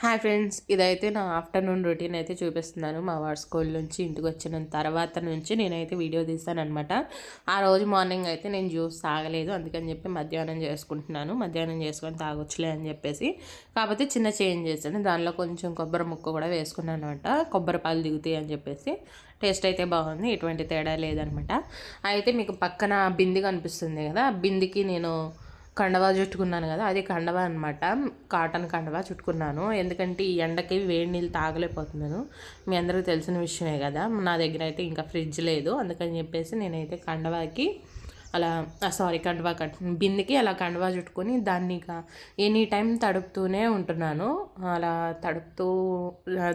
Hi friends ఇదైతే నా afternoon routine అయితే చూపిస్తున్నాను. మా వాడు స్కూల్ నుంచి ఇంటికి వచ్చిన తర్వాత నుంచి నేనైతే వీడియో తీస్తాను అనమాట ఆ రోజు మార్నింగ్ అయితే నేను జ్యూస్ తాగలేదు అందుకని చెప్పి మధ్యాహ్నం చేసుకుంటున్నాను. మధ్యాహ్నం చేసుకొని తాగొచ్చులే అని చెప్పేసి కాకపోతే చిన్న చేంజ్ చేశాను. దానిలో కొంచెం కొబ్బరి ముక్క కూడా వేసుకున్నాను అనమాట కొబ్బరి పాలు దిగుతాయి అని చెప్పేసి టేస్ట్ అయితే బాగుంది. ఎటువంటి తేడా లేదనమాట అయితే మీకు పక్కన బింది కనిపిస్తుంది కదా బిందికి నేను కండవా చుట్టుకున్నాను కదా అది కండవా అనమాట కాటన్ కండవా చుట్టుకున్నాను. ఎందుకంటే ఈ ఎండకి వేడి నీళ్ళు తాగలేకపోతున్నాను. మీ అందరికీ తెలిసిన విషయమే కదా నా దగ్గర అయితే ఇంకా ఫ్రిడ్జ్ లేదు. అందుకని చెప్పేసి నేనైతే కండవాకి అలా సారీ కండవా కట్ బిందెకి అలా కండవా చుట్టుకొని దాన్ని ఇక ఎనీ టైం తడుపుతూనే ఉంటున్నాను. అలా తడుపుతూ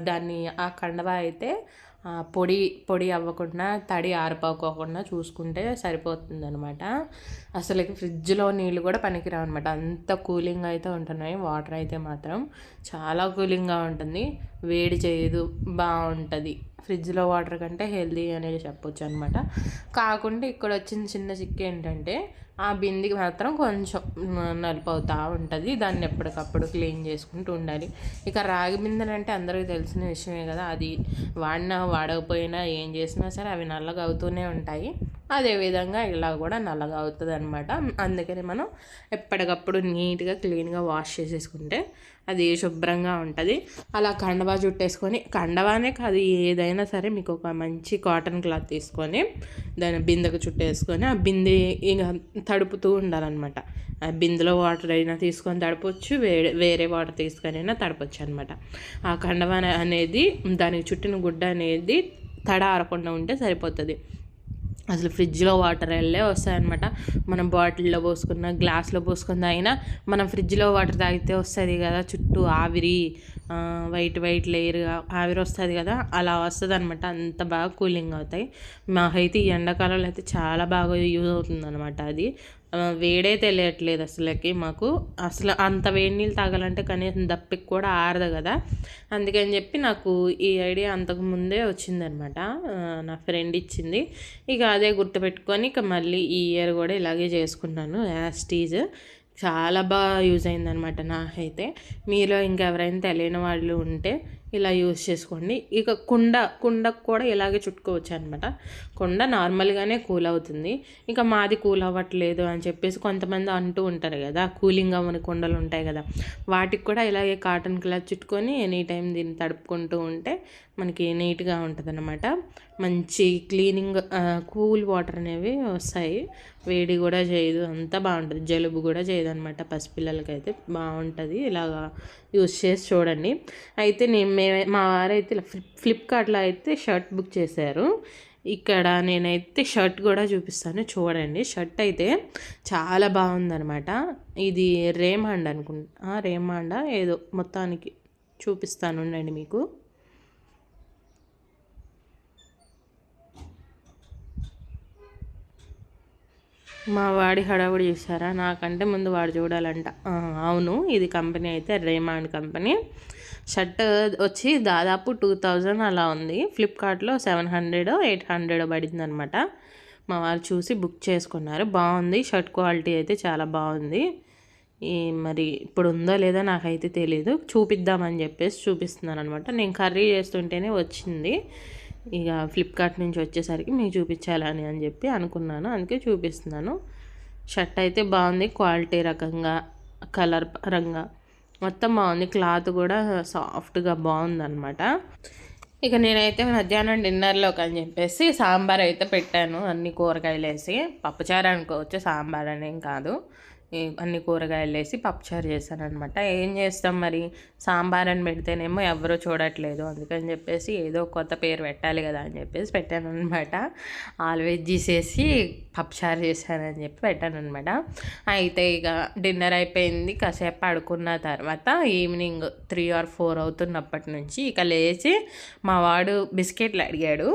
దాన్ని ఆ కండవా అయితే పొడి పొడి అవ్వకుండా తడి ఆరిపోకోకుండా చూసుకుంటే సరిపోతుంది అనమాట అసలు ఫ్రిడ్జ్లో నీళ్ళు కూడా పనికిరావు అనమాట అంత కూలింగ్ అయితే ఉంటున్నాయి. వాటర్ అయితే మాత్రం చాలా కూలింగ్గా ఉంటుంది. వేడి చేయదు బాగుంటుంది. ఫ్రిడ్జ్లో వాటర్ కంటే హెల్దీ అనేది చెప్పొచ్చు అనమాట కాకుండా ఇక్కడ వచ్చిన చిన్న చిక్క ఏంటంటే ఆ బిందికి మాత్రం కొంచెం నలుపు అవుతూ ఉంటుంది. దాన్ని ఎప్పటికప్పుడు క్లీన్ చేసుకుంటూ ఉండాలి. ఇక రాగి బిందెలు అంటే అందరికీ తెలిసిన విషయమే కదా. అది వాడినా వాడకపోయినా ఏం చేసినా సరే అవి నల్లగా అవుతూనే ఉంటాయి. అదేవిధంగా ఇలా కూడా నల్లగా అవుతుంది అనమాట అందుకని మనం ఎప్పటికప్పుడు నీట్గా క్లీన్గా వాష్ చేసేసుకుంటే అది శుభ్రంగా ఉంటుంది. అలా కండవా చుట్టేసుకొని కండవానే కాదు ఏదైనా సరే మీకు ఒక మంచి కాటన్ క్లాత్ తీసుకొని దాని బిందెకు చుట్టేసుకొని ఆ బిందె ఇక తడుపుతూ ఉండాలన్నమాట. ఆ బిందెలో వాటర్ అయినా తీసుకొని తడపచ్చు వేరే వేరే వాటర్ తీసుకొని అయినా తడపచ్చు అనమాట ఆ కండవా అనేది దానికి చుట్టిన గుడ్డ అనేది తడ ఆరకుండా ఉంటే సరిపోతుంది. అసలు ఫ్రిడ్జ్లో వాటర్ వెళ్ళే వస్తాయన్నమాట. మనం బాటిల్లో పోసుకున్న గ్లాస్లో పోసుకున్న అయినా మనం ఫ్రిడ్జ్లో వాటర్ తాగితే వస్తుంది కదా చుట్టూ ఆవిరి వైట్ వైట్ లేయర్గా ఆవిరి వస్తుంది కదా అలా వస్తుంది అనమాట అంత బాగా కూలింగ్ అవుతాయి. మాకైతే ఈ ఎండాకాలంలో అయితే చాలా బాగా యూజ్ అవుతుంది అనమాట అది. వేడే తెలియట్లేదు అసలుకి మాకు. అసలు అంత వేడి నీళ్ళు తాగాలంటే కనీసం దప్పికి కూడా ఆరదు కదా. అందుకని చెప్పి నాకు ఈ ఐడియా అంతకు ముందే వచ్చిందనమాట. నా ఫ్రెండ్ ఇచ్చింది. ఇక అదే గుర్తుపెట్టుకొని ఇక మళ్ళీ ఈ ఇయర్ కూడా ఇలాగే చేసుకున్నాను యాస్టీజ్ చాలా బాగా యూజ్ అయిందనమాట నాకైతే. మీలో ఇంకెవరైనా తెలియని వాళ్ళు ఉంటే ఇలా యూజ్ చేసుకోండి. ఇక కుండ కుండకు కూడా ఇలాగే చుట్టుకోవచ్చు అనమాట కుండ నార్మల్గానే కూల్ అవుతుంది ఇక మాది కూల్ అవ్వట్లేదు అని చెప్పేసి కొంతమంది అంటూ ఉంటారు కదా కూలింగ్ అవ్వని కుండలు ఉంటాయి కదా. వాటికి కూడా ఇలాగే కాటన్ క్లాత్ చుట్టుకొని ఎనీ టైం దీన్ని తడుపుకుంటూ ఉంటే మనకి నీట్గా ఉంటుంది అనమాట మంచి క్లీనింగ్ కూల్ వాటర్ అనేవి వస్తాయి. వేడి కూడా చేయదు అంతా బాగుంటుంది. జలుబు కూడా చేయదు అనమాట పసిపిల్లలకి అయితే బాగుంటుంది. ఇలాగా యూస్ చేసి చూడండి. అయితే నేను మే మా వారైతే ఫ్లిప్ ఫ్లిప్కార్ట్లో అయితే షర్ట్ బుక్ చేశారు. ఇక్కడ నేనైతే షర్ట్ కూడా చూపిస్తాను. చూడండి షర్ట్ అయితే చాలా బాగుందనమాట ఇది రేమాండ్ అనుకుంటా రేమాండా ఏదో మొత్తానికి చూపిస్తాను ఉండండి మీకు. మా వాడి హడావుడి చూసారా నాకంటే ముందు వాడు చూడాలంట. అవును ఇది కంపెనీ అయితే రేమాండ్ కంపెనీ. షర్ట్ వచ్చి దాదాపు టూ థౌజండ్ అలా ఉంది. ఫ్లిప్కార్ట్లో సెవెన్ హండ్రెడ్ ఎయిట్ హండ్రెడ్ పడింది అనమాట మా వారు చూసి బుక్ చేసుకున్నారు. బాగుంది షర్ట్ క్వాలిటీ అయితే చాలా బాగుంది. ఈ మరి ఇప్పుడు ఉందో లేదో నాకైతే తెలియదు చూపిద్దామని చెప్పేసి చూపిస్తున్నాను అనమాట నేను కర్రీ చేస్తుంటేనే వచ్చింది. ఇక ఫ్లిప్కార్ట్ నుంచి వచ్చేసరికి మీకు చూపించాలని అని చెప్పి అనుకున్నాను. అందుకే చూపిస్తున్నాను. షర్ట్ అయితే బాగుంది. క్వాలిటీ రకంగా కలర్ పరంగా మొత్తం బాగుంది. క్లాత్ కూడా సాఫ్ట్గా బాగుందనమాట ఇక నేనైతే మధ్యాహ్నం డిన్నర్లోకి అని చెప్పేసి సాంబార్ అయితే పెట్టాను. అన్ని కూరగాయలు వేసి పప్పుచారు అనుకోవచ్చు సాంబార్ అనేం కాదు. అన్ని కూరగాయలు వేసి పప్పుచారు చేశాను అనమాట ఏం చేస్తాం మరి? సాంబార్ అని పెడితేనేమో ఎవరో చూడట్లేదు. అందుకని చెప్పేసి ఏదో కొత్త పేరు పెట్టాలి కదా అని చెప్పేసి పెట్టాను అనమాట ఆల్ వెజ్జీస్ వేసి పప్పుచారు చేశానని చెప్పి పెట్టాను అనమాట అయితే ఇక డిన్నర్ అయిపోయింది. కాసేపు పడుకున్న తర్వాత ఈవినింగ్ త్రీ ఆర్ ఫోర్ అవుతున్నప్పటి నుంచి ఇక లేచి మా వాడు బిస్కెట్లు అడిగాడు.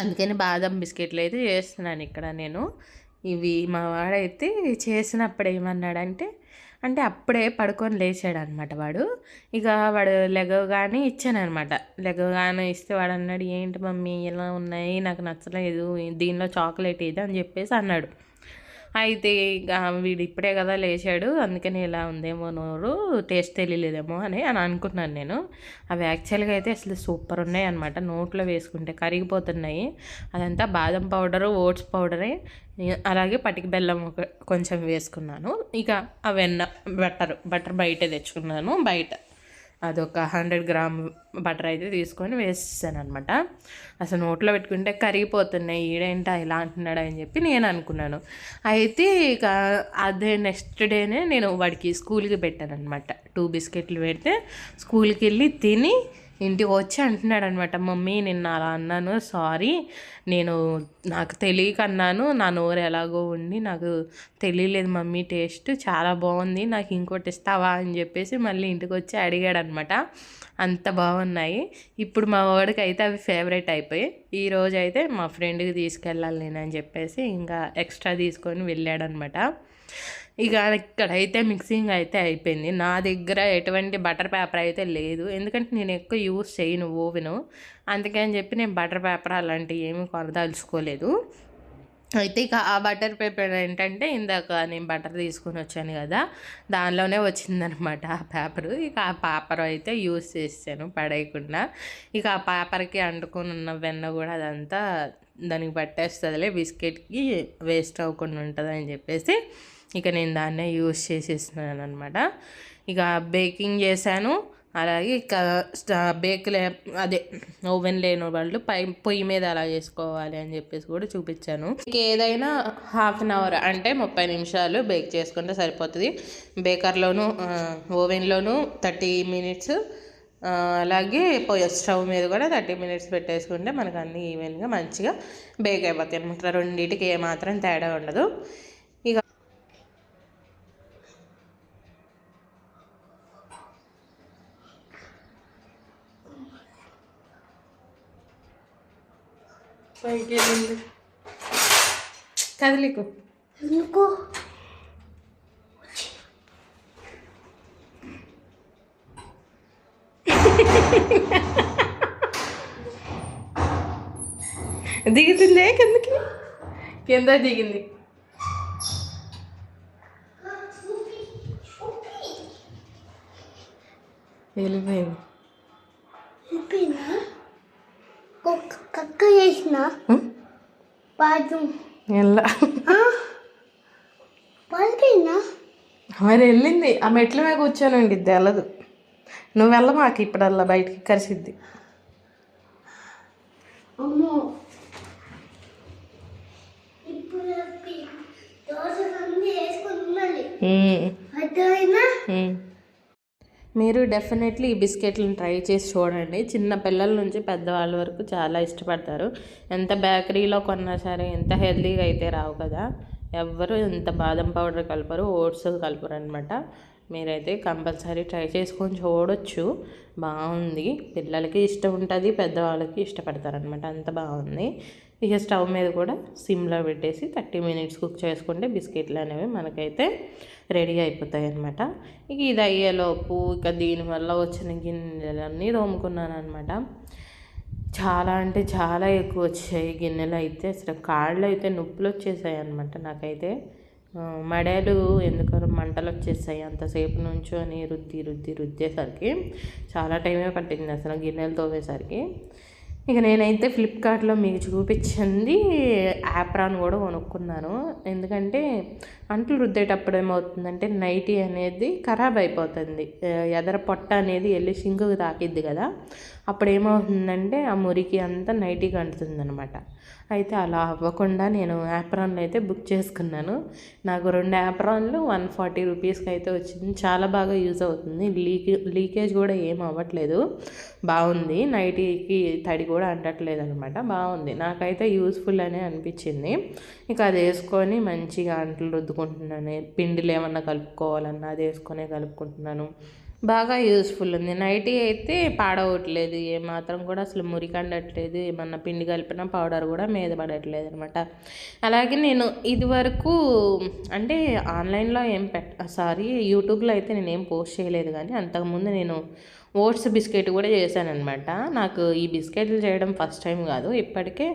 అందుకని బాదం బిస్కెట్లు అయితే చేస్తున్నాను ఇక్కడ నేను. ఇవి మా వాడైతే చేసినప్పుడు ఏమన్నాడంటే అంటే అప్పుడే పడుకొని లేచాడు అనమాట వాడు. ఇక వాడు లెగవగానే ఇచ్చానమాట అనమాట లెగవగానే ఇస్తే వాడు అన్నాడు ఏంటి మమ్మీ ఇలా ఉన్నాయి నాకు నచ్చలేదు దీనిలో చాక్లెట్ ఇది అని చెప్పేసి అన్నాడు. అయితే ఇక వీడు ఇప్పుడే కదా లేచాడు. అందుకని ఇలా ఉందేమో నోరు టేస్ట్ తెలియలేదేమో అని అని అనుకున్నాను నేను. అవి యాక్చువల్గా అయితే అసలు సూపర్ ఉన్నాయి అనమాట నోట్లో వేసుకుంటే కరిగిపోతున్నాయి. అదంతా బాదం పౌడరు ఓట్స్ పౌడరే. అలాగే పటికి బెల్లం ఒక కొంచెం వేసుకున్నాను. ఇక అవి వెన్న బటర్ బటర్ బయట తెచ్చుకున్నాను. బయట అదొక హండ్రెడ్ గ్రామ్ బటర్ అయితే తీసుకొని వేసేసాను అనమాట అసలు నోట్లో పెట్టుకుంటే కరిగిపోతున్నాయి ఈడేంటా ఇలా అంటున్నాడు అని చెప్పి నేను అనుకున్నాను. అయితే ఇక అదే నెక్స్ట్ డేనే నేను వాడికి స్కూల్కి పెట్టాను అనమాట టూ బిస్కెట్లు పెడితే స్కూల్కి వెళ్ళి తిని ఇంటికి వచ్చి అంటున్నాడు అనమాట మమ్మీ నిన్న అలా అన్నాను సారీ నేను నాకు తెలియక అన్నాను నా నోరు ఎలాగో ఉండి నాకు తెలియలేదు మమ్మీ టేస్ట్ చాలా బాగుంది నాకు ఇంకోటి ఇస్తావా? అని చెప్పేసి మళ్ళీ ఇంటికి వచ్చి అడిగాడు అనమాట అంత బాగున్నాయి ఇప్పుడు మా వాడికి అయితే అవి ఫేవరెట్ అయిపోయి ఈరోజు అయితే మా ఫ్రెండ్కి తీసుకెళ్ళాలి నేను అని చెప్పేసి ఇంకా ఎక్స్ట్రా తీసుకొని వెళ్ళాడనమాట. ఇక ఇక్కడైతే మిక్సింగ్ అయితే అయిపోయింది. నా దగ్గర ఎటువంటి బటర్ పేపర్ అయితే లేదు. ఎందుకంటే నేను ఎక్కువ యూస్ చేయను ఓవెను. అందుకని చెప్పి నేను బటర్ పేపర్ అలాంటివి ఏమీ కొనదలుచుకోలేదు. అయితే ఇక ఆ బటర్ పేపర్ ఏంటంటే ఇందాక నేను బటర్ తీసుకొని వచ్చాను కదా దానిలోనే వచ్చిందనమాట ఆ పేపరు. ఇక ఆ పేపర్ అయితే యూస్ చేసాను పడేయకుండా. ఇక ఆ పేపర్కి అంటుకొని ఉన్న వెన్న కూడా అదంతా దానికి పట్టేస్తుందిలే బిస్కెట్కి వేస్ట్ అవ్వకుండా ఉంటుంది అని చెప్పేసి ఇక నేను దాన్నే యూస్ చేసేస్తున్నాను అనమాట ఇక బేకింగ్ చేశాను. అలాగే ఇక బేక్ లే అదే ఓవెన్ లేని వాళ్ళు పై పొయ్యి మీద అలా చేసుకోవాలి అని చెప్పేసి కూడా చూపించాను. ఇక ఏదైనా హాఫ్ అన్ అవర్ అంటే ముప్పై నిమిషాలు బేక్ చేసుకుంటే సరిపోతుంది. బేకర్లోను ఓవెన్లోను థర్టీ మినిట్స్ అలాగే పొయ్యి స్టవ్ మీద కూడా థర్టీ మినిట్స్ పెట్టేసుకుంటే మనకు అన్ని ఈవెన్గా మంచిగా బేక్ అయిపోతాయి అనమాట రెండింటికి ఏమాత్రం తేడా ఉండదు. పైకి వెళ్ళింది కదలికు ఎందుకు దిగుతుందే కిందకి కింద దిగింది వెళ్ళిపోయింది కక్క చేసిన బాత్రూమ్ ఎలా? పలికినా మరి వెళ్ళింది. ఆ మెట్ల మీద కూర్చొని ఉండిద్ది వెళ్ళదు నువ్వు వెళ్ళ మాకు ఇప్పుడల్లా బయటికి కలిసిద్ది అమ్మో. ఇప్పుడు దోశ అన్నీ వేసుకొని ఉండాలి అర్థమైనా మీరు డెఫినెట్లీ ఈ బిస్కెట్లను ట్రై చేసి చూడండి. చిన్న పిల్లల నుంచి పెద్దవాళ్ళ వరకు చాలా ఇష్టపడతారు. ఎంత బేకరీలో కొన్నా సరే ఎంత హెల్తీగా అయితే రావు కదా. ఎవ్వరు ఎంత బాదం పౌడర్ కలపరు ఓట్స్ కలపరు అనమాట మీరైతే కంపల్సరీ ట్రై చేసుకొని చూడొచ్చు. బాగుంది. పిల్లలకి ఇష్టం ఉంటుంది పెద్దవాళ్ళకి ఇష్టపడతారనమాట అంత బాగుంది. ఇక స్టవ్ మీద కూడా సిమ్లో పెట్టేసి థర్టీ మినిట్స్ కుక్ చేసుకుంటే బిస్కెట్లు అనేవి మనకైతే రెడీ అయిపోతాయి అనమాట ఇక ఇది అయ్యేలోపు ఇక దీనివల్ల వచ్చిన గిన్నెలన్నీ తోముకున్నాను అనమాట చాలా అంటే చాలా ఎక్కువ వచ్చాయి గిన్నెలు అయితే. అసలు కాళ్ళు అయితే నొప్పులు వచ్చేసాయి అనమాట నాకైతే. మడేలు ఎందుకో మంటలు వచ్చేసాయి అంతసేపు నుంచొని రుద్ది రుద్ది రుద్దేసరికి. చాలా టైమే పట్టింది అసలు గిన్నెలు తోవేసరికి ఇక నేనైతే ఫ్లిప్కార్ట్లో మీకు చూపించింది యాప్రాన్ కూడా కొనుక్కున్నాను. ఎందుకంటే అంట్లు రుద్దేటప్పుడు ఏమవుతుందంటే నైటీ అనేది ఖరాబ్ అయిపోతుంది. ఎదర పొట్ట అనేది వెళ్ళి సింకుకి తాకిద్ది కదా. అప్పుడు ఏమవుతుందంటే ఆ మురికి అంతా నైటీకి అంటుతుందనమాట అయితే అలా అవ్వకుండా నేను యాప్రాన్లు అయితే బుక్ చేసుకున్నాను. నాకు రెండు యాప్రాన్లు వన్ ఫార్టీ రూపీస్కి అయితే వచ్చింది. చాలా బాగా యూజ్ అవుతుంది. లీక్ లీకేజ్ కూడా ఏం అవ్వట్లేదు. బాగుంది. నైటీకి తడి కూడా అంటట్లేదు అనమాట బాగుంది. నాకైతే యూస్ఫుల్ అనే అనిపించింది. ఇక అది వేసుకొని మంచిగా అంట్లు రుద్దుకుంటున్నాను. పిండిలు ఏమన్నా కలుపుకోవాలన్నా అది వేసుకొనే కలుపుకుంటున్నాను. బాగా యూస్ఫుల్ ఉంది. నైటీ అయితే పాడవట్లేదు. ఏమాత్రం కూడా అసలు మురికండట్లేదు. ఏమన్నా పిండి కలిపిన పౌడర్ కూడా మీద పడట్లేదు అనమాట అలాగే నేను ఇదివరకు అంటే ఆన్లైన్లో ఏం పెట్ట సారీ యూట్యూబ్లో అయితే నేను ఏం పోస్ట్ చేయలేదు కానీ అంతకుముందు నేను ఓట్స్ బిస్కెట్ కూడా చేశానమాట నాకు ఈ బిస్కెట్లు చేయడం ఫస్ట్ టైం కాదు. ఇప్పటికే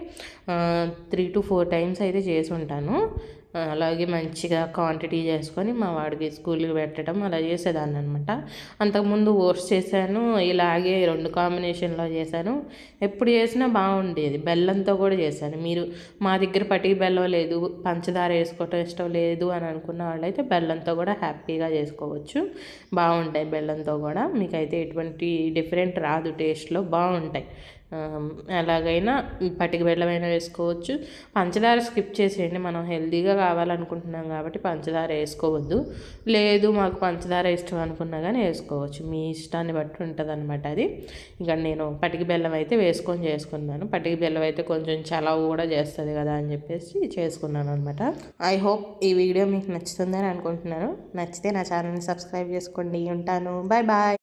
త్రీ టు ఫోర్ టైమ్స్ అయితే చేసి ఉంటాను. అలాగే మంచిగా క్వాంటిటీ చేసుకొని మా వాడికి స్కూల్కి పెట్టడం అలా చేసేదాన్ని అనమాట అంతకుముందు ఓట్స్ చేశాను ఇలాగే రెండు కాంబినేషన్లో చేశాను. ఎప్పుడు చేసినా బాగుండేది బెల్లంతో కూడా చేశాను. మీరు మా దగ్గర పటికి బెల్లం లేదు పంచదార వేసుకోవటం ఇష్టం లేదు అని అనుకున్న వాళ్ళైతే బెల్లంతో కూడా హ్యాపీగా చేసుకోవచ్చు. బాగుంటాయి బెల్లంతో కూడా. మీకైతే ఎటువంటి డిఫరెంట్ రాదు టేస్ట్లో బాగుంటాయి. ఎలాగైనా పటిక బెల్లమైనా వేసుకోవచ్చు. పంచదార స్కిప్ చేసేయండి. మనం హెల్తీగా కావాలనుకుంటున్నాం కాబట్టి పంచదార వేసుకోవద్దు. లేదు మాకు పంచదార ఇష్టం అనుకున్నా కానీ వేసుకోవచ్చు. మీ ఇష్టాన్ని బట్టి ఉంటుంది అనమాట అది. ఇంకా నేను పటిక బెల్లం అయితే వేసుకొని చేసుకున్నాను. పటిక బెల్లం అయితే కొంచెం చలవ కూడా చేస్తుంది కదా అని చెప్పేసి చేసుకున్నాను అనమాట ఐ హోప్ ఈ వీడియో మీకు నచ్చుతుందని అనుకుంటున్నాను. నచ్చితే నా ఛానల్ని సబ్స్క్రైబ్ చేసుకోండి. ఉంటాను. Bye bye